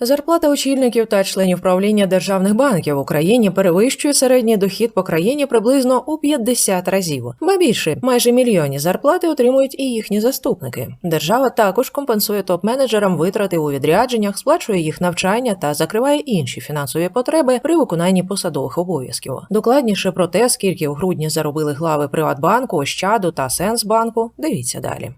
Зарплата очільників та членів правління державних банків в Україні перевищує середній дохід по країні приблизно у 50 разів. Ба більше, майже мільйонні зарплати отримують і їхні заступники. Держава також компенсує топ-менеджерам витрати у відрядженнях, сплачує їх навчання та закриває інші фінансові потреби при виконанні посадових обов'язків. Докладніше про те, скільки у грудні заробили глави Приватбанку, Ощаду та Сенсбанку, дивіться далі.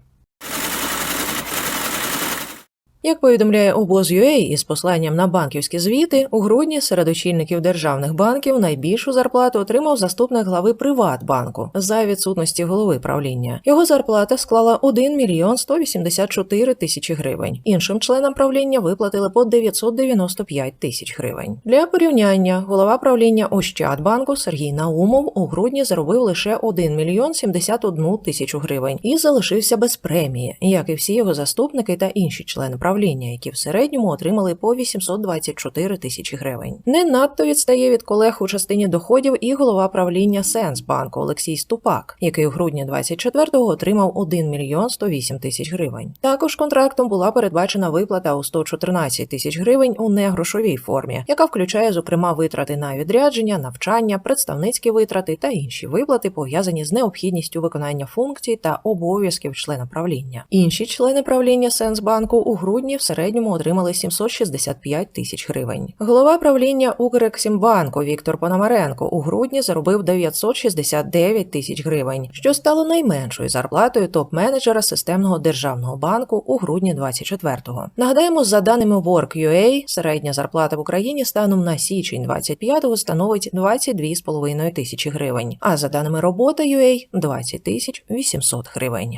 Як повідомляє обоз.ua із посланням на банківські звіти, у грудні серед очільників державних банків найбільшу зарплату отримав заступник глави Приватбанку за відсутності голови правління. Його зарплата склала 1 мільйон 184 тисячі гривень. Іншим членам правління виплатили по 995 тисяч гривень. Для порівняння голова правління Ощадбанку Сергій Наумов у грудні заробив лише 1 мільйон 71 тисячу гривень і залишився без премії, як і всі його заступники та інші члени правління, які в середньому отримали по 824 тисячі гривень. Не надто відстає від колег у частині доходів і голова правління Сенсбанку Олексій Ступак, який у грудні 24-го отримав 1 мільйон 108 тисяч гривень. Також контрактом була передбачена виплата у 114 тисяч гривень у негрошовій формі, яка включає зокрема витрати на відрядження, навчання, представницькі витрати та інші виплати, пов'язані з необхідністю виконання функцій та обов'язків члена правління. Інші члени правління Сенсбанку у грудні в середньому отримали 765 тисяч гривень. Голова правління Укрексімбанку Віктор Пономаренко у грудні заробив 969 тисяч гривень, що стало найменшою зарплатою топ-менеджера системного державного банку у грудні 24-го. Нагадаємо, за даними Work.ua, середня зарплата в Україні станом на січень 25-го становить 22,5 тисячі гривень, а за даними робота.ua – 20 тисяч 800 гривень.